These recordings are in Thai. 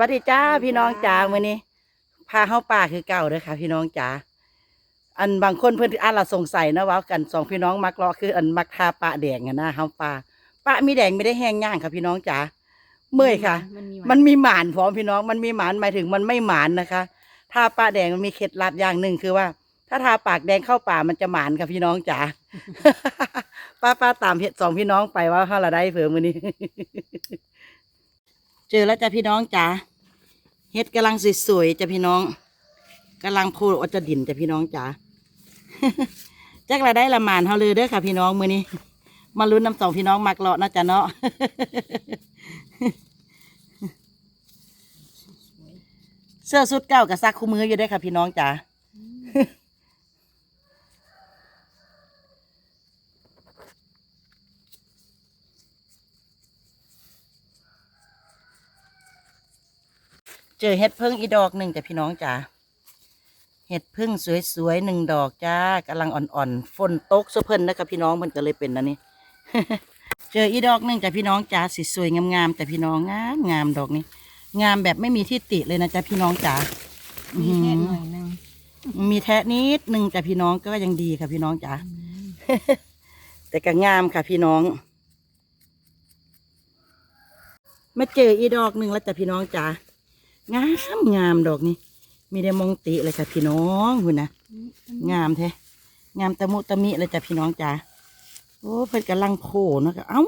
วัสดีจ้าพี่น้องจ๋ามื้อนี้พาเข้าป่าคือเก่าเด้อค่ะ พี่น้องจ๋าอันบางคนเพิ่นอ่านละสงสัยนะว่ากันสองพี่น้องมักเลาะคืออันมักทาปะแดงอะนะเฮาป่าปะมีแดงไม่ได้แห้งย่างค่ะ พี่น้องจ๋าเมื่อยค่ะ มันมีหมานพร้อมพี่น้องมันมีหมานหมายถึงมันไม่หมานนะคะทาปะแดงมันมีเคล็ดลับอย่างหนึ่งคือว่า ถ้าทาปากแดงเข้าป่ามันจะหมานค่ะพี่น้องจ๋าป้าป้าตามเพจสองพี่น้องไปว่าเฮาละได้เผื่อมื้อนี้เจอแล้วจ้ะพี่น้องจ๋า เฮ็ดกำลังสวยๆจ้ะพี่น้องกำลังโพดอจะดินจ้ะพี่น้องจ๋าจักละได้ละหมานเฮาเลยเด้อค่ะ พี่น้องมื้อนี้ มาลุ้นน้ำสองพี่น้องมักเลาะนะจ๊ะเนาะเสื้อสุดเก่ากับซักคู่มืออยู่ได้ค่ะพี่น้องจ๋า เจอเห็ดพึ่งอีดอกหนึ่งจ้ะพี่น้องจ๋าเห็ดพึ่งสวยๆหนึ่งดอกจ้ากำลังอ่อนๆฝนตกซะเพิ่นนะคะพี่น้องมันก็เลยเป็นนะนี่เจออีดอกหนึ่งจ้ะพี่น้องจ๋าสีสวยงามๆจ้ะพี่น้องงามงามดอกนี้ งามแบบไม่มีที่ติเลยนะจ๊ะพี่น้องจ๋ามีแค่หน่อยหนึงมีแทะนิดหนึ่งจ้ะพี่น้องก็ยังดีค่ะพี่น้องจ๋าแต่ก็งามค่ะพี่น้องมาเจออีดอกหนึ่งแล้วจ้ะพี่น้องจ๋า งามงามดอกนี้มีได้มองติเลยค่ะพี่น้องคุณนะงามแท้งามตะมุตะมิเลยจ้ะพี่น้องจ๋าโอ้เพิ่นกำลังโผล่เนาะค่ะเอ้า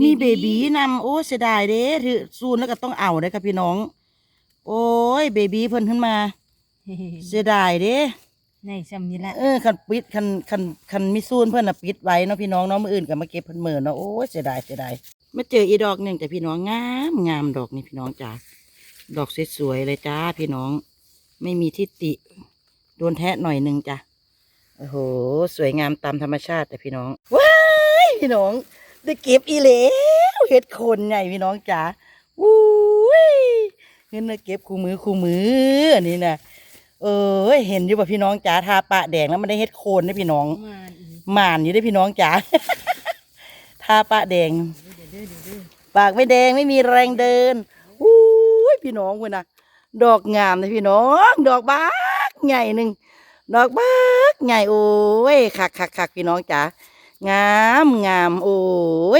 มีเบบีนำโอ้เสียดายเด้ถือซูนแล้วก็ต้องเอาเด้อค่ะพี่น้อง โอ้ยเบบีเพิ่นขึ้นมาเสียดายเด้ในซ้ำนี่แหละเออคันปิดคันคันคันมีซูนเพื่อนน่ะปิดไว้เนาะพี่น้องเนาะมื่ออื่นก็มาเก็บเพิ่นเมื่อเนาะโอ้ยเสียดายเสียดายมาเจออีดอกหนึ่งแต่พี่น้องงามงามดอกนี่พี่น้องจ้า ดอกสวยๆเลยจ้าพี่น้อง ไม่มีทิฏฐิโดนแทะหน่อยหนึ่งจ้ะโอ้โห สวยงามตามธรรมชาติแต่พี่น้องว้ายพี่น้องได้เก็บอีเหลวเห็ดโคนใหญ่พี่น้องจ้าอุ้ยเงินเก็บคู่มือคู่มืออันนี้นะเออเห็นอยู่ป่ะพี่น้องจ๋าทาปะแดงแล้วมันได้เฮ็ดโคนนะพี่น้องมาอีกหมานอยู่ได้อพี่น้องจ๋าทาปะแดงเดี๋ยวเด้อเดี๋ยวเด้อปากไม่แดงไม่มีแรงเดินอู้ย พี่น้องคุณนะดอกงามนะพี่น้อง ดอกบักใหญ่หนึ่งดอกบักใหญ่โอ้ยคักคักคักพี่น้องจ๋างามงามโอ้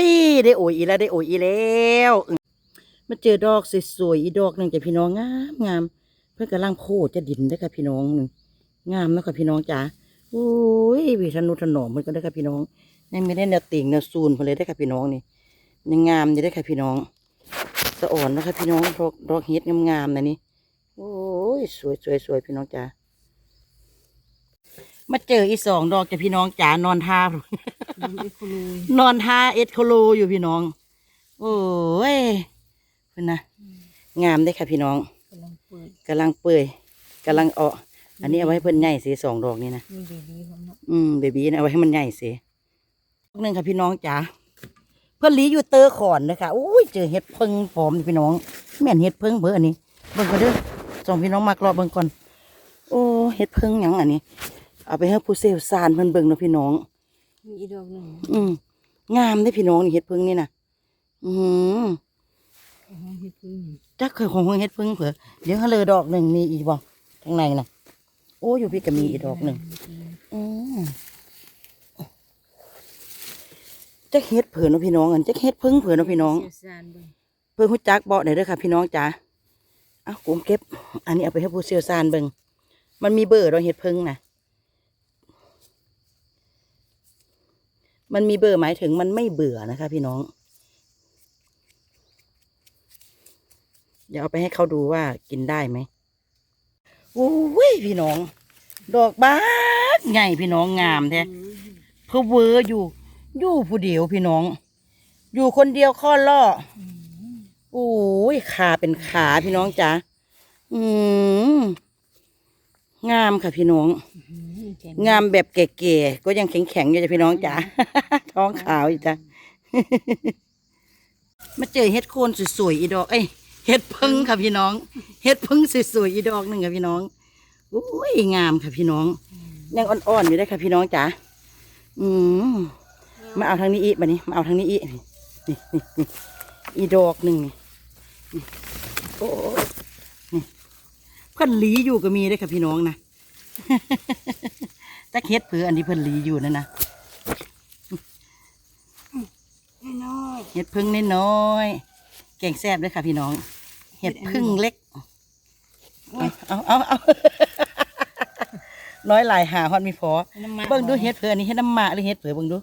ยได้โอยอีแล้วได้โอยอีแล้วมาเจอดอกสวยๆอีดอกหนึ่งจ้ะพี่น้องงามงามเพื่อนกำลังโคตรจะดินได้ค่ะพี่น้องหนึ่งงามแล้วค่ะพี่น้องจ๋าโอ้ยวิธนุถนอมมันก็ได้ค่ะพี่น้องยังไม่ได้แนวติ่งแนวซูนพอเลยได้ค่ะพี่น้องนี่ยังงามอยู่ได้ค่ะพี่น้อง สะอ่อนนะคะพี่น้องดอกดอกเฮ็ดงามๆนะนี่โอ้ยสวยสวยสวยพี่น้องจ๋ามาเจออีกสองดอกจ้ะพี่น้องจ๋านอนท่าดูไอ้คุลุยนอนท่าเอ็ดโคโลอยู่พี่น้อง โอ้ยเป็นนะงามได้อค่ะพี่น้องกำลังเปิดกำลังเปื่อยกำลังเอออันนี้เอาไว้ให้เพิ่นใหญ่สีสองดอกนี่นะมีเบบีของเนาะอืมเบบีนะเอาไว้ให้มันใหญ่สิดอกหนึ่งค่ะพี่น้องจ๋า เพื่อนหลีอยู่เตอร์ขอนนะคะอุ้ยเจอเห็ดเพิงพร้อมนี่พี่น้องแม่นเห็ดเพิงเบอร์อันนี้เบิ่งก่อนเด้อสองพี่น้องมากรอเบิ่งก่อนโอ้เห็ดเพิงหยังอันนี้ เอาไปให้ผู้เซลซานเพิ่นเบิ่งเนาะพี่น้อง มีอีกดอกหนึ่งอืมงามได้อพี่น้องนี่เห็ดเพิงนี่นะอืมของห้องเฮ็ดพึ่งจักเคยของเห็ดเพิงเผื่อเดี๋ยวเขาเลยดอกหนึ่งมีอีกบ่ข้างในน่ะโอ้อยู่พี่ก็มีอีกดอกหนึ่ง อืม จักเฮ็ดเผื่อเนาะพี่น้องอันจักเฮ็ดเพิ่งเผื่อเนาะพี่น้องเสียสารเบิ่งเพิ่งหุ่จักเบาะไหนอยเด้อค่ะ พี่น้องจ๋าเอาผมเก็บ อันนี้เอาไปให้ผู้เชี่ยวชาญเบิ่งมันมีเบอร์เราเฮ็ดเพิ่งนะมันมีเบอร์หมายถึงมันไม่เบื่อนะคะ พี่น้อง เดี๋ยวเอาไปให้เขาดูว่ากินได้ไหมโอ้ยพี่น้อง ดอกบานใหญ่พี่น้องงามแท้เพอเวอร์อยู่ อยู่ผู้เดียวพี่น้อง อยู่คนเดียวข้อล่อโอ้ยขาเป็นขาพี่น้องจ๋าอืมงามค่ะพี่น้องแข็งงามแบบแก่ๆก็ยังแข็งๆอยู่จ้ะพี่น้องจ๋าท้องขาวอยู่จ้ะมาเจอเฮ็ดโคนสวยๆอีดอกเอ้ยเฮ็ดพึ่งค่ะพี่น้อง เฮ็ดพึ่งสวยๆอีดอกหนึ่งค่ะพี่น้องอุ้ยงามค่ะพี่น้องยังอ่อนๆอยู่ได้อค่ะพี่น้องจ๋าอืม มาเอาทางนี้อีกบัดนี้มาเอาทางนี้อีกนี่นี่นี่อีดอกหนึ่งนี่นี่โอ้ยนี่เพิ่นหลีอยู่ก็มีได้อค่ะพี่น้องนะจักเฮ็ดเผืออันนี้เพิ่นหลีอยู่นั่นนะน้อยเห็ดพึ่งน้อยๆแกงแซ่บด้วยค่ะพี่น้อง เห็ดพึ่งเล็กเอาเอาเอาน้อยหลายหาฮอดมีพอน้ำมันเบิ่งดูเห็ดเผืออันนี้เห็ดน้ำหมากหรือเห็ดเผือเบิ่งดู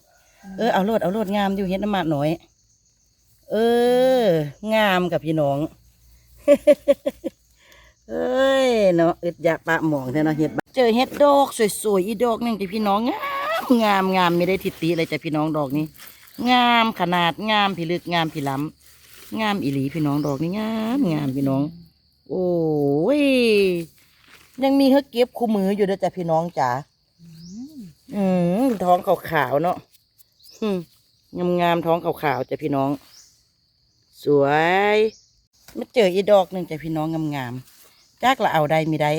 เออเอาโลดเอาโลดงามอยู่เห็ดน้ำมาหน่อย เออ งามกับพี่น้องเอ้ยเนาะอึดยากปะหมองแท้เนาะเห็ดเจอเห็ดดอกสวยๆอีดอกนึงจ้ะพี่น้องงามงามงามไม่ได้ทิติเลยจ้ะพี่น้องดอกนี้ งามขนาดงามพิลึกงามพิล้ำงามอีหลีพี่น้องดอกนี้งามงามพี่น้อง โอ้ยยังมีเฮาเก็บคู่มืออยู่ด้อจ้ะพี่น้องจ๋าอืมท้องขาวๆเนาะ งามงามท้องขาวๆจ้ะพี่น้อง สวยมาเจออีดอกหนึ่งจ้ะพี่น้องงามงามจักละเอาได้ไม่ได้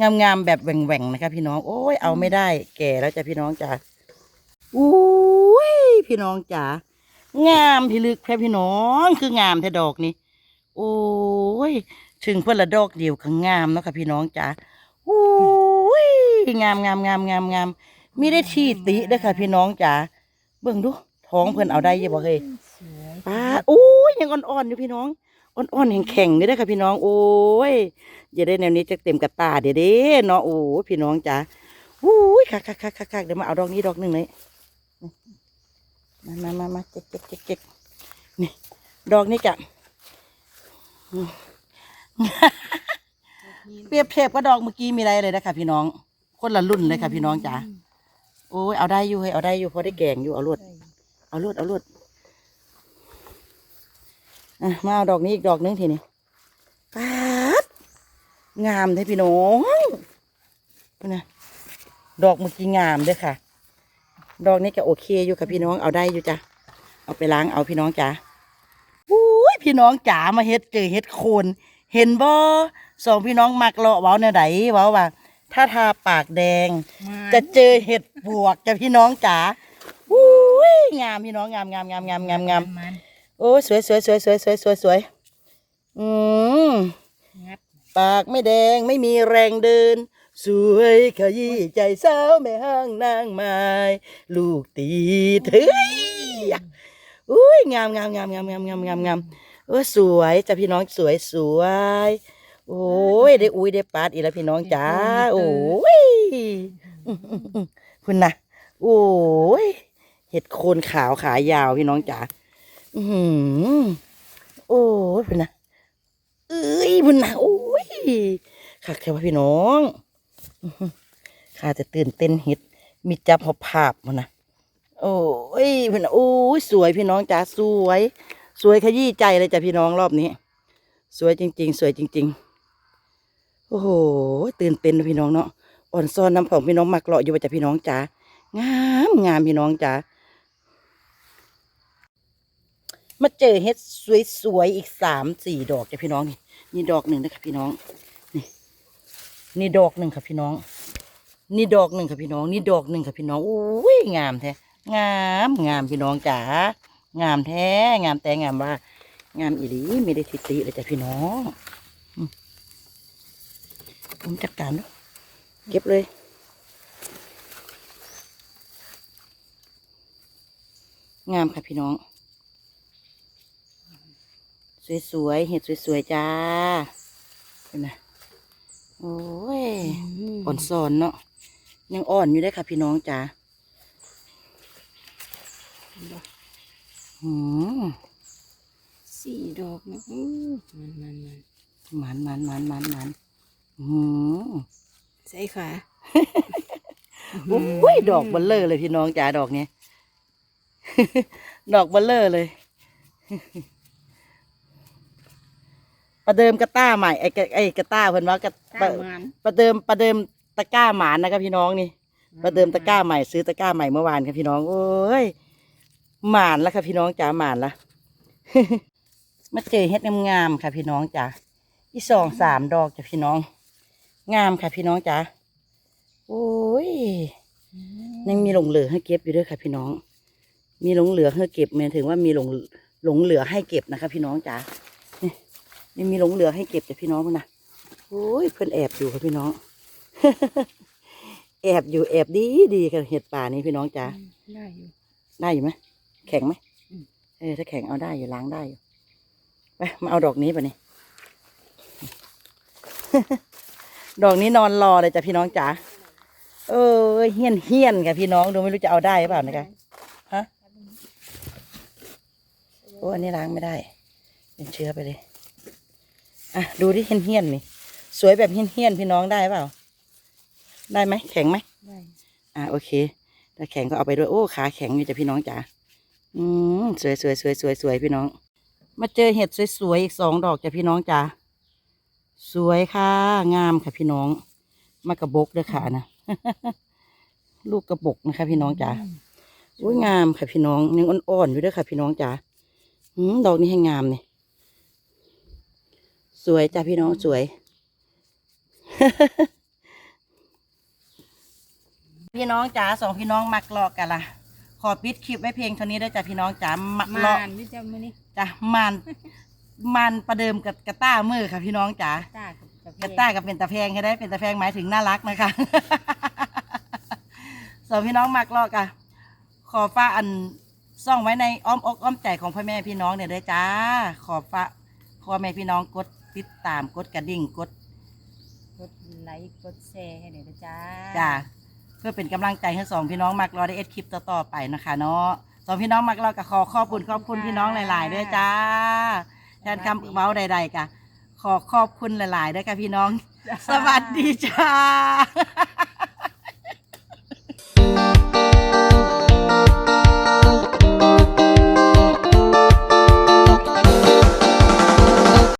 งามงามแบบแหว่งๆนะคะพี่น้อง โอ้ยเอาไม่ได้ แก่แล้วจ้ะพี่น้องจ๋าอุ้ยพี่น้องจ๋างามพี่ลึกแค่พี่น้องคืองามแท้ดอกนี้โอ้ยถึงเพื่อนละดอกเดียวก็งามเนาะค่ะพี่น้องจ๋าอุ้ยงามงามงามงามงามไมีได้ที่ติเด้อค่ะพี่น้องจ๋า เบิ่งดูท้องเพิ่นเอาได้อยังบ่เคยสวยป้าโอ้ยยังอ่อนๆอยู่พี่น้องอ่อนๆแข็งๆนี่เด้อค่ะพี่น้อง โอ้ยอย่าได้แนวนี้จะเต็มกระตาเด้อเด้เนาะโอ้ยพี่น้องจ๋าอุ้ยคักคักคักคักเดี๋ยวมาเอาดอกนี้ดอกหนึ่งเลยมามามามาเจ๊กเจ๊กเจ๊กเจ๊กนี่ดอกนี่จ้ะอืมเปรียบเทียบกับดอกเมื่อกี้มีอะไรเลยนะคะพี่น้อง คนละรุ่นเลยค่ะพี่น้องจ๋า โอ้ยเอาได้อยู่เฮ้ยเอาได้อยู่พอได้แกงอยู่เอาลวดเอาลวดเอาลวดอะมาเอาดอกนี้อีกดอกนึงทีนี้ป๊าดงามเลยพี่น้องนี่นะดอกเมื่อกี้งามเด้วยค่ะ ดอกนี้ก็โอเคอยู่ค่ะพี่น้องเอาได้อยู่จ้ะเอาไปล้างเอาพี่น้องจ๋าอุ้ยพี่น้องจ๋ามาเฮ็ดเจอเฮ็ดโคน เห็นบ่สองพี่น้องมักเลาะเว้าในไหนเว้าว่า ถ้าทาปากแดง จะเจอเห็ดบวกจ้ะพี่น้องจ๋าอุ้ยงามพี่น้องงามงามงามงามงามงามมันโอ้ยสวยสวยสวยสวยสวยสวยสวยอืมงัดปากไม่แดงไม่มีแรงเดิน สวยขยี้ใจสาวแม่ห้างนางไม้ลูกตีเถยอุ้ยงามงามงามงามงามงามงามงามเออสวยจ้ะพี่น้องสวยสวย โอ้ยได้อุ้ยได้ปาดอีกแล้วพี่น้องจ๋าโอ้ยอื้ออื้ออื้อคุณนะโอ้ยเห็ดโคนขาวขายาวพี่น้องจ๋าอือหือโอ้ยคุณนะเอ้ยบุญนะโอ้ยคักแค่ว่าพี่น้องอื้อหือข้าจะตื่นเต้นเห็ดมีจับหอบภาพมันนะโอ้ยพี่นะโอ้ยสวยพี่น้องจ้าสวย สวยขยี้ใจเลยจ้ะพี่น้องรอบนี้ สวยจริง ๆ สวยจริง ๆ โอ้โห ตื่นเต้นพี่น้องเนาะอ่อนซอนน้ำของพี่น้องมักเลาะอยู่ว่าจะพี่น้องจ๋างามงามพี่น้องจ๋ามาเจอเห็ดสวยๆอีกสามสี่ดอกจ้ะพี่น้องนี่นี่ดอกหนึ่งนะครับพี่น้อง นี่นี่ดอกหนึ่งครับพี่น้อง นี่ดอกหนึ่งค่ะพี่น้อง นี่ดอกหนึ่งค่ะพี่น้องอุ้ยงามแท้งามงามพี่น้องจ๋างามแท้งามแต่งามว่า งามอีหลีไม่ได้ทิติเลยจ้ะพี่น้อง ผมจัดการเนอะเก็บเลยงามค่ะพี่น้อง สวยๆเห็ดสวยๆจ้าเป็นไงโอ้ยอ่อนซอนเนาะยังอ่อนอยู่ได้อค่ะพี่น้องจ๋าอืมสี่ดอกนะอู้มันมันมันมันมันมันมันมันอืม ใส่ขาโอ้ยดอกเบลเลอร์เลยพี่น้องจ๋าดอกเนี้ยดอกเบลเลอร์เลยประเดิมกระต้าใหม่ไอ้กระไอ้กระต้าเพิ่นว่ากระตามันประเดิมประเดิมตะกร้าหมานนะครับพี่น้องนี่ประเดิมตะกร้าใหม่ซื้อตะกร้าใหม่เมื่อวานครับพี่น้องโอ้ยหมานแล้วค่ะพี่น้องจ๋าหมานละมาเจอเฮ็ดงามๆค่ะพี่น้องจ๋าอีสองสามดอกจ้ะพี่น้อง งามค่ะพี่น้องจ๋าโอ้ยยังมีหลงเหลือให้เก็บอยู่ด้วยค่ะ พี่น้อง มีหลงเหลือให้เก็บหมายถึงว่ามีหลงหลงเหลือให้เก็บนะคะ พี่น้องจ๋านี่ยังมีหลงเหลือให้เก็บแต่พี่น้องมันนะโอ้ยเพื่อนแอบอยู่ค่ะพี่น้อง แอบอยู่แอบดีดีค่ะเห็ดป่านี้พี่น้องจ๋าได้อยู่ได้อยู่ไหมแข็งไหมอืมเออถ้าแข็งเอาได้อยู่ล้างได้อยู่ไปมาเอาดอกนี้ป่ะนี่ ดอกนี้นอนรอเลยจ้ะพี่น้องจ๋าเออเฮี้ยนเฮี้ยนค่ะพี่น้องดูไม่รู้จะเอาได้หรือเปล่านะคะฮะโอ้อันนี้ล้างไม่ได้ เป็นเชื้อไปเลยอะดูที่เฮี้ยนเฮี้ยนๆนี่สวยแบบเฮี้ยนเฮี้ยนๆพี่น้องได้เปล่า ได้ไหมแข็งไหมได้อ่าโอเคถ้าแข็งก็เอาไปด้วยโอ้ขาแข็งอยู่จ้ะพี่น้องจ๋าอืมสวยสวยสวยสวยสวยพี่น้อง มาเจอเห็ดสวยๆอีกสองดอกจ้ะพี่น้องจ๋า สวยค่ะ งามค่ะพี่น้อง มากระบกเด้อค่ะนะ ลูกกระบกนะคะ พี่น้องจ๋าโอ้ยงามค่ะพี่น้องยังอ่อนๆอยู่เด้วยค่ะ พี่น้องจ๋าอืมดอกนี้ให้งามนี่สวยจ้ะพี่น้องสวย พี่น้องจ๋าสองพี่น้องมักหลอกกันละขอปิดคลิปไว้เพียงเท่านี้เด้อจ้ะพี่น้องจ๋ามักหลมาอกนนี่จะมื้อนี้จ้ะ มันมันประเดิมกับกระต้ามือค่ะพี่น้องจ๋าตากับกับกระต้ากับเป็นตะแพงใช่ได้เป็นตะแพงหมายถึงน่ารักนะคะสองพี่น้องมักหลอกอะขอฟ้าอันซ่องไว้ในอ้อมอกอ้อมใจของพ่อแม่พี่น้องเนี่ยเด้อจ้า ขอฟ้าพ่อแม่พี่น้องกดติดตามกดกระดิ่งกดกดไลค์กดแชร์ให้หน่อยนะจ้าจ้าเพื่อเป็นกำลังใจให้สองพี่น้องมักรอได้เอ็ดคลิปต่อๆไปนะคะ เนาะสองพี่น้องมักรอกับขอขอบคุณขอบคุณพี่น้องหลายๆด้วยจ้า แทนคำเว้าใดๆกะขอขอบคุณหลายๆด้วยค่ะพี่น้อง สวัสดีจ้า